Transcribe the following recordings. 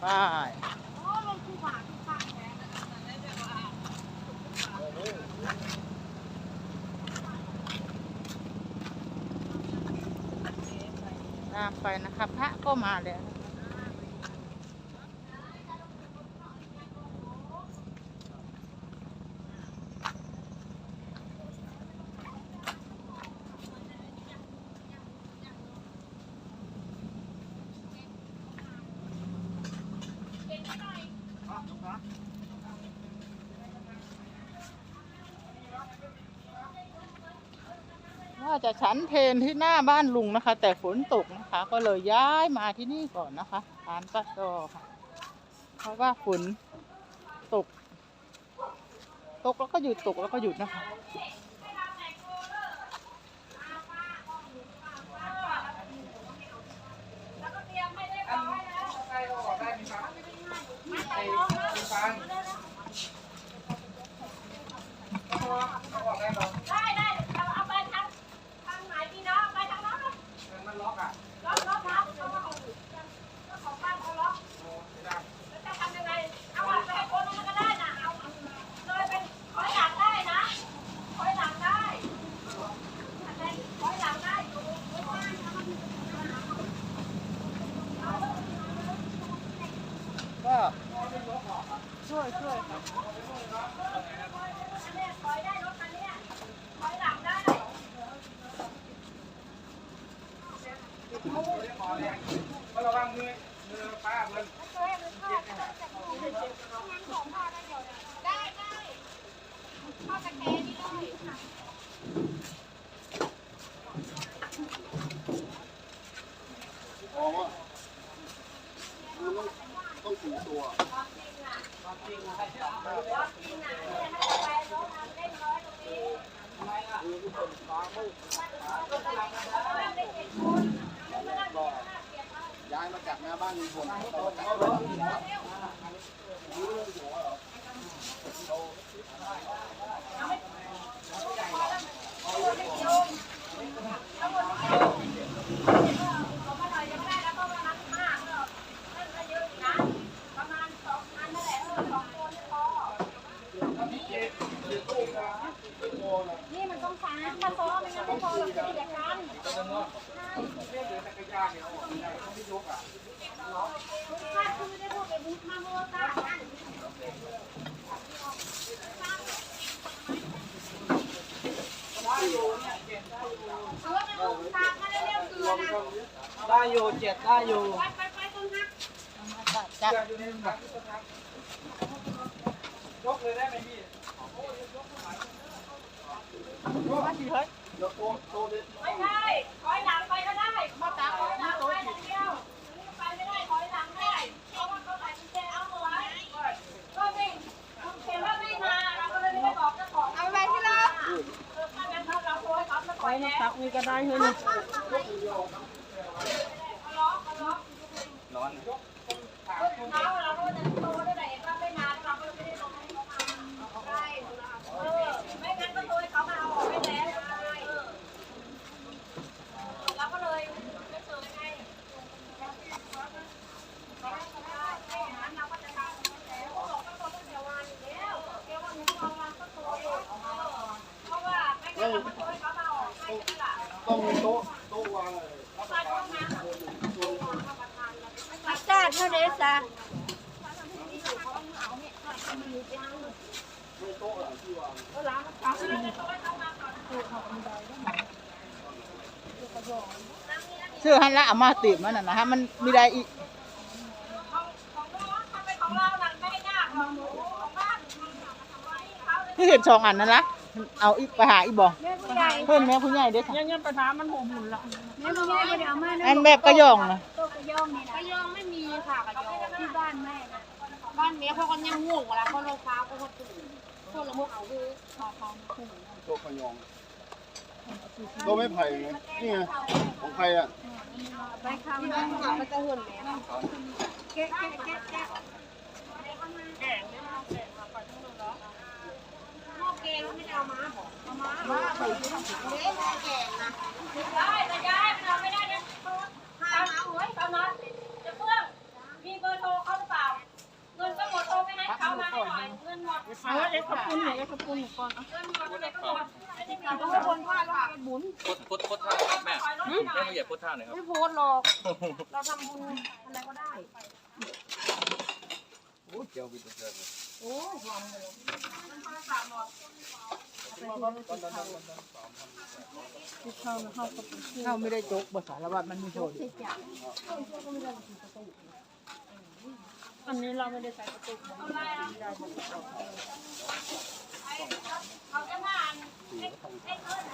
ไปตามไปนะคะพระก็มาแล้ว จะฉันเพนที่หน้าบ้านลุงนะคะ แต่ฝนตกนะคะ ก็เลยย้ายมาที่นี่ก่อนนะคะทานป้าตอค่ะ เพราะว่าฝนตก ตกแล้วก็หยุดตกแล้วก็หยุดนะคะ ได้ได้เราเอาไปทางทางไหนดีเนาะไปทางโน้นนะมันล็อกอะ ล็อกล็อกล็อกเพราะว่าของเจ้าของบ้านเขาล็อกแล้วจะทำยังไง เอาอะไปให้คนนั้นก็ได้นะเอาเลยเป็นถอยหลังได้นะถอยหลังได้ถอยหลังได้อยู่ ก็ ช่วยช่วยค่ะอันนี้ยถอยได้รถคันเนี้ยถอยหลังได้ระวังมือมือป้ามันได้ได้เข้าตะแคงนี่เลยอ๋อต้องต้องถึงตัว ย้ายมาจากหน้าบ้านลุงพลโมนะ นี่มันต้องฟ้าถ้าซ้อไม่งั้นไม่พอเราจะเดียดกัน จักรยานเนี่ยเอาออกไม่ได้ต้องไม่ยกอะถ้าคือไม่ได้พูดไปบุกมาโมตาเอาว่าไปบุกตามาเร็วๆเกลือนะได้อยู่เจ็ดได้อยู่ไปไปไปตรงนั้นจับอยู่ในถังยกเลยได้ไหมพี่มาสิเฮ้ยเดี๋ยวโต๊ะโต๊ะนี้ไม่ใช่ถอยหลังไปก็ได้มาตาถอยหลังไปอย่างเดียวไปไม่ได้ถอยหลังได้เพราะว่าเขาใส่กุญแจเอาไว้ก็ไม่เห็นว่าไม่มาเราก็เลยไม่ได้บอกเจ้าของเอาไปที่เราเออถ้างั้นเราโทรให้เขามาถอยแล้ว ตักมีก็ได้เฮ้ย ร้อน เท้าเราก็จะโตได้ไหนก็ไม่นานเราก็ไม่ได้ลงให้เขามาใช่เออไม่งั้นก็โทรให้เขามาเอาออกไปแล้วเราก็เลยไม่เจอไงเราก็จะทำแล้วบอกก็โทรตั้งแต่วันแล้วเดี๋ยววันนี้เรามาก็โทรเพราะว่าไม่งั้นเราก็โทรให้เขามาออกให้นี่แห ละต้องมีโต๊ะโต๊ะวางเลยใช่ห้องน้ำจ้าเท่าเดซ่าไม่โต๊ะหลังที่วางซื้อให้ละเอามาติดมันน่ะนะฮะมันมีได้อีกของของน้องทำเป็นของเราหนังไม่ได้ยากของหนูของบ้านเขาเลยที่เห็นสองอันนั่นละ เอาอีกไปหาอีกบ่แม่ผู้ใหญ่เพิ่นแม่ผู้ใหญ่เด้อค่ะแม่ผู้ใหญ่บ่ได้เอามานะอันแบบกระยองนะโต๊ะกระยองนี่นะกระยองไม่มีค่ะกระยองที่บ้านแม่นะบ้านเนี้ยเขาก็ยังง่วงเวลาเขาเราฟ้าก็คนตื่นคนละมุกเอาคือพอพอขึ้นโต๊ะขยองโต๊ะไม่ไผ่ไงนี่ไงของใครอะไปข้าวบ้านมันจะหุ่นแม่แกะแกะแกะแกะหม้อแกงไม่ได้ เอาเดี๋ยวขอบคุณหน่อยเดี๋ยวขอบคุณหน่อยก่อนเอาโคตรโคตรโคตรท่าครับแม่แม่ขยับโคตรท่าหน่อยครับไม่โพสต์หรอกเราทำบุญอะไรก็ได้ โอ้ยเจ้าบิดเจ้า โอ้ยหอมเลยเข้าเข้ากับปูนเข้าไม่ได้จกบทสารวัตรมันมีโทษอยู่อันนี้เราไม่ได้ใส่กระตุกเอาแค่ว่าอันเล็กเล็กเอิ้น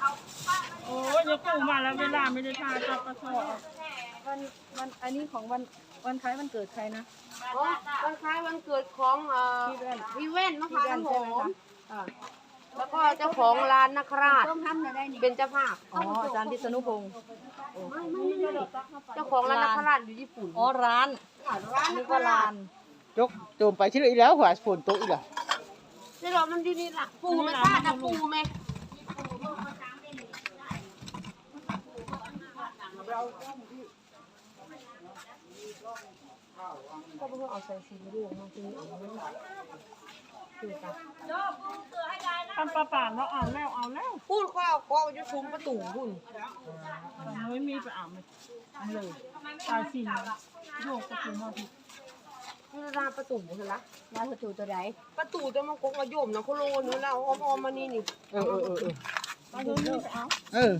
เอาป้าโอ้ยยกตู้มาแล้วเวลาไม่ได้ทาจับกระสอบวันวันอันนี้ของวัน วันคล้ายวันเกิดใครนะอ๋อวันคล้ายวันเกิดของเอ่อพี่แว่นวิเว่นนะพี่คะแว่นน้ำหใช่ไหมอมคะอ่าแล้วก็เจ้าของร้านนักราชต้องทำนะได้นี่เป็นเจ้าภาพอ๋ออาจารย์พิษณุพงศ์ไม่ไม่ไม่เจ้าของร้านนักราชอยู่ญี่ปุ่นอ๋อร้านร้านนึนักกว่าราร้าชนจกโจมไปที่เลยอีแล้วหัวฝนตกอีกแล้วนี่เรามันอยู่นี่ล่ะปูไหมป้าจะปูไหม ก็เพิ่งเอาใส่สีรูปมาทีเอาไว้คือกันทำปลาป่านเราเอาแล้วเอาแล้วพูดข้าวก็จะซุ้มประตูหุ่นไม่มีไปเอาเลยเอาเลยตายสิโยกกระปูมาผิดนี่ร้านประตูเหรอละร้านประตูตัวใดประตูจะมากงมาโยมนะเขาโลนึงแล้วอ้อมๆมานี่นี่เออเออเออเออ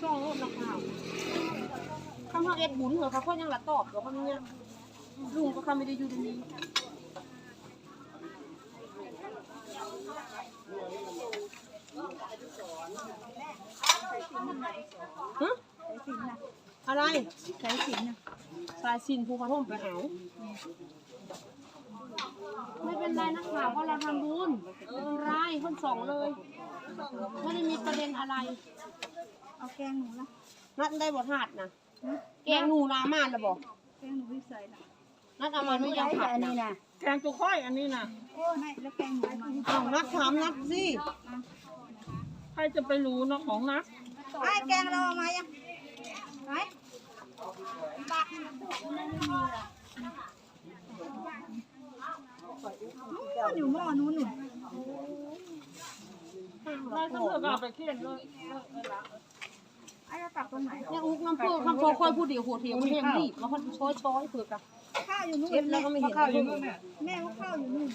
ช่องรถนะคะข้างนอกเอ็ดบุญเหรอคะเขายังละตอบเหรอเขาเนี่ยลุงก็เขาไม่ได้อยู่ตรงนี้ฮะอะไรใช้สินนะสายสินภูเขาท่มไปหาไม่เป็นไรนะคะเพราะเราทำบุญคนร้ายคนสองเลย ไม่ได้มีประเด็นอะไร เอาแกงหนูละนัดได้บทหัดนะแกงหนูน้ำมันละบอกแกงหนูวิใส่ละนัดเอามันไม่ยังผัดอันนะนี้นะแกงตัวค่อยอันนี้นะโอ้ไม่แล้วแกงหนูมาเอานัดถามนัดสิใครจะไปรู้เนาะของนักไอ้แกงเราเอามายังไหนอยู่หม้อนู้นหนูนายตำรวจก็เอาไปเคี่ยนเลย ไอ้จะตักตรงไหนเนี่ยอุ้กน้ำพุคำโชค่อยพูดเดียวหัวเทียมมันเทียมรีบมาคนช้อยช้อยเผือกอะข้าวอยู่นู่นเช็ดแล้วก็ไม่เห็นข้าวอยู่นู่นแม่ว่าข้าวอยู่นู่น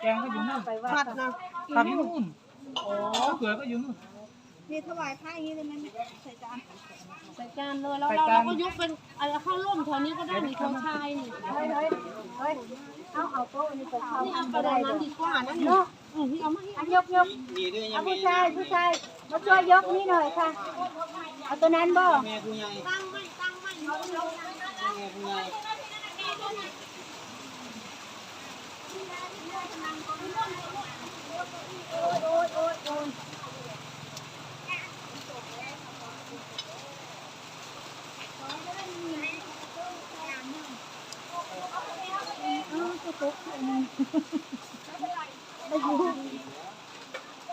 แกงก็อยู่นู่นไปว่าผัดนะผักอยู่นู่นอ๋อเขือก็อยู่นู่นนี่ถวายพระอย่างนี้เลยไหมใส่จานใส่จานเลยแล้วเราเราก็ยกเป็นอะไรข้าวร่มแถวนี้ก็ได้มีคนชายนี่เฮ้ยเฮ้ยเฮ้ยเอาเอาโต๊ะอันนี้ไปเข้านี่เอาประเด็นนั้นดีกว่านั่นเนาะ อืมเอามาให้อันยกยกเอาผู้ชายผู้ชายมาช่วยยกนี่หน่อยค่ะเอาตัวนั้นบ่ตั้งไม่ตั้งไม่เอา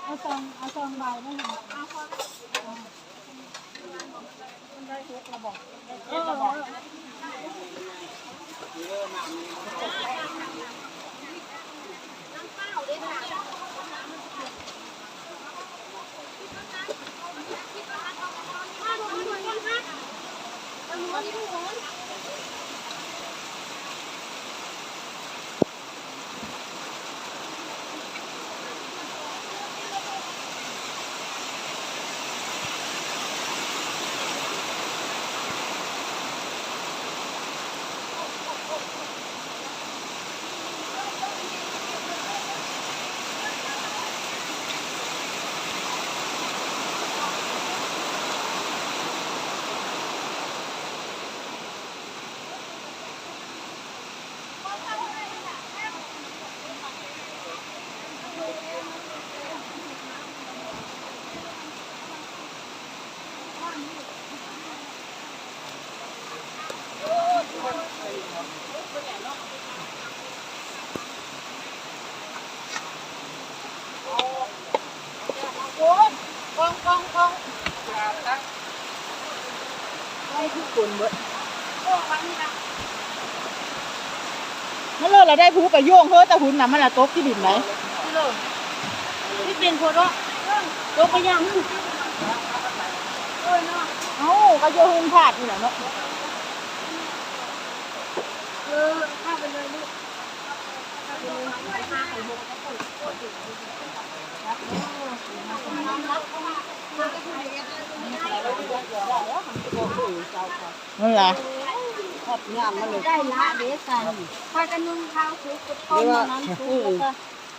เอา เอา ซองเอาซองใบไม่เห็นกองกองกอก เให้ทุกคนเบิดมันเลยเราได้ผู้ไปโย่งเฮ้อแต่หุ่นน่ะมันละตกที่ดินไหนที่เป็นคนว่าโยกไปยังเอ้าก็โยหุ่นพลาดนี่แหละเนาะเออเข้าไปเลยลูกเข้าไปเลยไป ห้าไปหกก็ปลูกนี่ไงได้ละเด็กกันพากันนุ่งเท้าคุกกับต้นนั้นคุกแล้วก็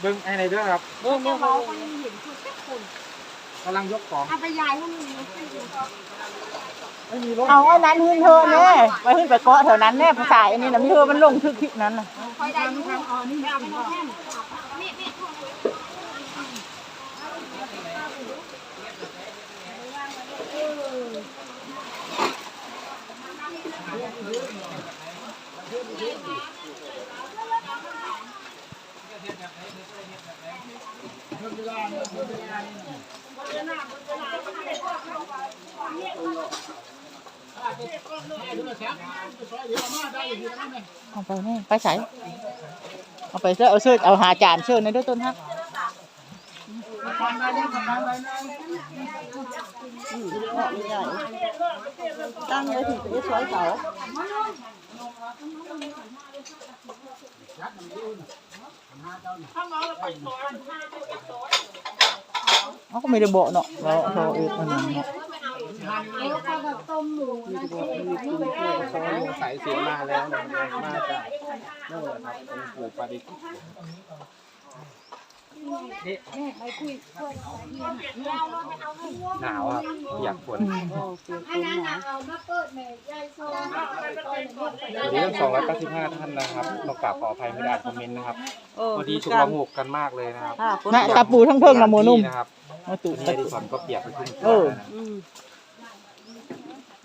เบิ้งไอ้ไหนเด้อครับเออเมื่อเขาก็ยังเห็นคือแค่คนกำลังยกของเอาไปยายให้มันไม่มีรถเอาอันนั้นขึ้นเธอแน่ไปขึ้นไปเกาะแถวนั้นแน่ภาษาอันนี้นะมีเธอมันลงทึกที่นั้นน่ะคอยได้ยุ่งอ๋อนี่ไม่เอาไปแค่ เอาไปแน่ไปใส่เอาไปเสื้อเอาเสื้อเอาหาจานเสื้อในด้วยต้นฮักตั้งไว้ถึงจะ สวยเสาเขาก็ไม่ได้บอกเนาะเราเราเอ็ดมันเนาะสายเสียมาแล้วนะมาจากนู่นแหละครับตรงปลูกปลาดิ บหนาวครับอยากฝนวันนี้ต้องสองร้อยเก้าสิบห้าท่านนะครับต้องกราบขออภัยไม่ได้อ่านคอมเมนต์นะครับพอดีชุกระหกกันมากเลยนะครับน่ะตะปูทั้งเพิ่งละโมนุ่มนะครับมาตุวันนี้อดิสอนก็เปียกไปครึ่งเอตัวอ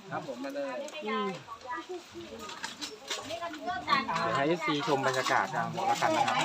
นะครับผมมาเลยเดี๋ยวให้ซีชมบรรยากาศทางหมดแล้วกันนะครับ